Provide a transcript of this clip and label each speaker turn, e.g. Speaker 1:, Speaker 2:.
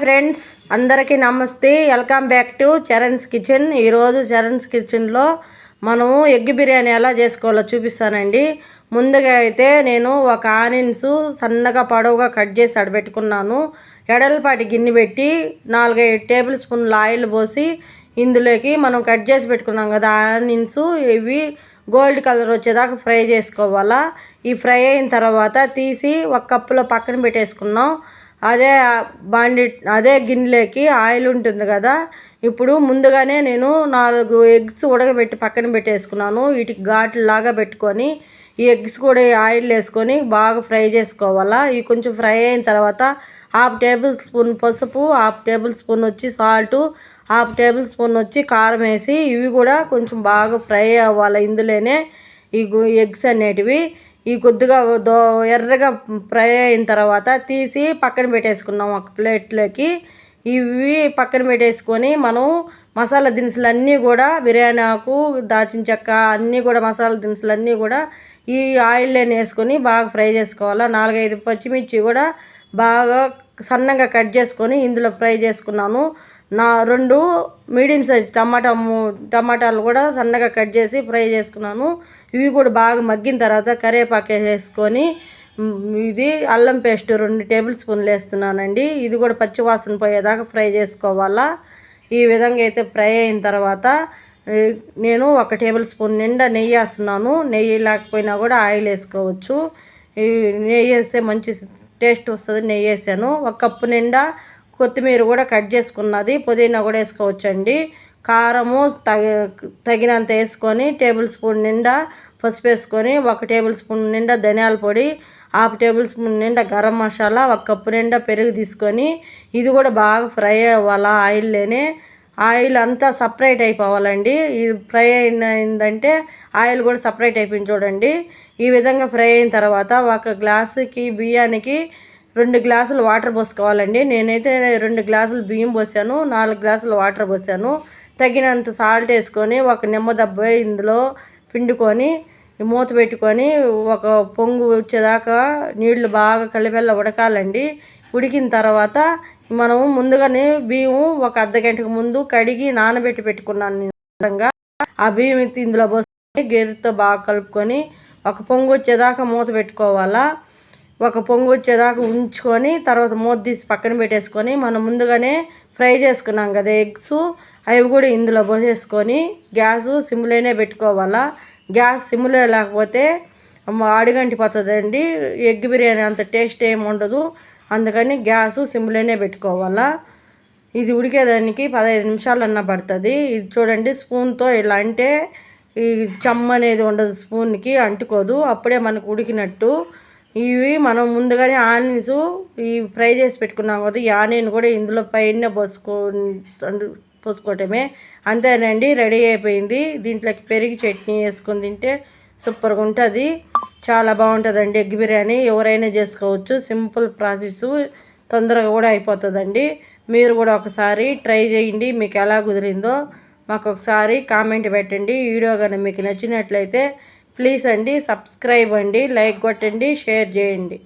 Speaker 1: Friends అందరికీ నమస్తే. Welcome back to Charan's kitchen. ఈరోజు చరణ్స్ కిచెన్లో మనము ఎగ్ బిర్యానీ ఎలా చేసుకోవాలో చూపిస్తానండి. ముందుగా అయితే నేను ఒక ఆనియన్స్ సన్నగా పొడవుగా కట్ చేసి అడబెట్టుకున్నాను. ఎడలపాటి గిన్నె పెట్టి నాలుగైదు టేబుల్ స్పూన్ల ఆయిల్ పోసి ఇందులోకి మనం కట్ చేసి పెట్టుకున్నాం కదా ఆనియన్స్ ఇవి గోల్డ్ కలర్ వచ్చేదాకా ఫ్రై చేసుకోవాలా. ఈ ఫ్రై అయిన తర్వాత తీసి ఒక కప్పులో పక్కన పెట్టేసుకున్నాం అదే బాండి అదే గిన్నెలోకి ఆయిల్ ఉంటుంది కదా. ఇప్పుడు ముందుగానే నేను నాలుగు ఎగ్స్ ఉడకబెట్టి పక్కన పెట్టేసుకున్నాను. వీటికి ఘాట్లలాగా పెట్టుకొని ఈ ఎగ్స్ కూడా ఆయిల్ వేసుకొని బాగా ఫ్రై చేసుకోవాలా. ఇవి కొంచెం ఫ్రై అయిన తర్వాత హాఫ్ టేబుల్ స్పూన్ పసుపు హాఫ్ టేబుల్ స్పూన్ వచ్చి సాల్టు హాఫ్ టేబుల్ స్పూన్ వచ్చి కారం వేసి ఇవి కూడా కొంచెం బాగా ఫ్రై అవ్వాలి ఇందులోనే ఈ ఎగ్స్ అనేటివి. ఈ కొద్దిగా దో ఎర్రగా ఫ్రై అయిన తర్వాత తీసి పక్కన పెట్టేసుకున్నాం ఒక ప్లేట్లోకి. ఇవి పక్కన పెట్టేసుకొని మనం మసాలా దినుసులు అన్నీ కూడా బిర్యానీ ఆకు దాచిన చెక్క అన్నీ కూడా మసాలా దినుసులు అన్నీ కూడా ఈ ఆయిల్లో వేసుకొని బాగా ఫ్రై చేసుకోవాలి. నాలుగైదు పచ్చిమిర్చి కూడా బాగా సన్నగా కట్ చేసుకొని ఇందులో ఫ్రై చేసుకున్నాను. నా రెండు మీడియం సైజ్ టమాటా టమాటాలు కూడా సన్నగా కట్ చేసి ఫ్రై చేసుకున్నాను. ఇవి కూడా బాగా మగ్గిన తర్వాత కరివేపాకు వేసుకొని ఇది అల్లం పేస్ట్ రెండు టేబుల్ స్పూన్లు వేస్తున్నానండి. ఇది కూడా పచ్చివాసన పోయేదాకా ఫ్రై చేసుకోవాలా. ఈ విధంగా అయితే ఫ్రై అయిన తర్వాత నేను ఒక టేబుల్ స్పూన్ నిండా నెయ్యి వేస్తున్నాను. నెయ్యి లేకపోయినా కూడా ఆయిల్ వేసుకోవచ్చు. నెయ్యి వేస్తే మంచి టేస్ట్ వస్తుంది. నెయ్యి వేసాను. ఒక కప్పు నిండా కొత్తిమీర కూడా కట్ చేసుకున్నది పుదీనా కూడా వేసుకోవచ్చండి. కారము తగి తగినంత వేసుకొని టేబుల్ స్పూన్ నిండా పసుపు వేసుకొని ఒక టేబుల్ స్పూన్ నిండా ధనియాల పొడి హాఫ్ టేబుల్ స్పూన్ నిండా గరం మసాలా ఒక కప్పు నిండా పెరుగు తీసుకొని ఇది కూడా బాగా ఫ్రై అవ్వాలి ఆయిల్లోనే ఆయిల్ అంతా సపరేట్ అయిపోవాలండి. ఇది ఫ్రై అయిందంటే ఆయిల్ కూడా సపరేట్ అయిపోయింది చూడండి. ఈ విధంగా ఫ్రై అయిన తర్వాత ఒక గ్లాసుకి బియ్యానికి రెండు గ్లాసులు వాటర్ పోసుకోవాలండి. నేనైతే రెండు గ్లాసులు బియ్యం పోసాను నాలుగు గ్లాసులు వాటర్ పోసాను. తగినంత సాల్ట్ వేసుకొని ఒక నిమ్మ దెబ్బ ఇందులో పిండుకొని మూత పెట్టుకొని ఒక పొంగు వచ్చేదాకా నీళ్ళు బాగా కలిపెల్ల ఉడకాలండి. ఉడికిన తర్వాత మనము ముందుగానే బియ్యం ఒక అర్ధ గంటకు ముందు కడిగి నానబెట్టి పెట్టుకున్నాను ఆ బియ్యం ఇందులో పోసుకొని గేరుతో బాగా కలుపుకొని ఒక పొంగు వచ్చేదాకా మూత పెట్టుకోవాలా. ఒక పొంగు వచ్చేదాకా ఉంచుకొని తర్వాత మూత తీసి పక్కన పెట్టేసుకొని మనం ముందుగానే ఫ్రై చేసుకున్నాం కదా ఎగ్స్ అవి కూడా ఇందులో పోసేసుకొని గ్యాసు సిమ్లోనే పెట్టుకోవాలా. గ్యాస్ సిమ్లో లేకపోతే అడుగంటి పోతుందండి. ఎగ్ బిర్యానీ అంత టేస్ట్ ఏమి ఉండదు. అందుకని గ్యాసు సిమ్లోనే పెట్టుకోవాలా. ఇది ఉడికేదానికి పదహైదు నిమిషాలు పడుతుంది. ఇది చూడండి స్పూన్తో ఇలా అంటే ఈ చెమ్మ అనేది ఉండదు స్పూన్కి అంటుకోదు. అప్పుడే మనకు ఉడికినట్టు ఇవి మనం ముందుగానే ఆనియన్స్ ఈ ఫ్రై చేసి పెట్టుకున్నాం కదా ఈ ఆనియన్ కూడా ఇందులో పైన పోసుకో పోసుకోవటమే. అంతేనండి రెడీ అయిపోయింది. దీంట్లోకి పెరిగి చట్నీ వేసుకొని తింటే సూపర్గా ఉంటుంది. చాలా బాగుంటుందండి ఎగ్ బిర్యానీ. ఎవరైనా చేసుకోవచ్చు. సింపుల్ ప్రాసెస్ తొందరగా కూడా అయిపోతుందండి. మీరు కూడా ఒకసారి ట్రై చేయండి. మీకు ఎలా కుదిరిందో మాకు ఒకసారి కామెంట్ పెట్టండి. వీడియో కానీ మీకు నచ్చినట్లయితే ప్లీజ్ అండి సబ్స్క్రైబ్ అండి లైక్ కొట్టండి షేర్ చేయండి.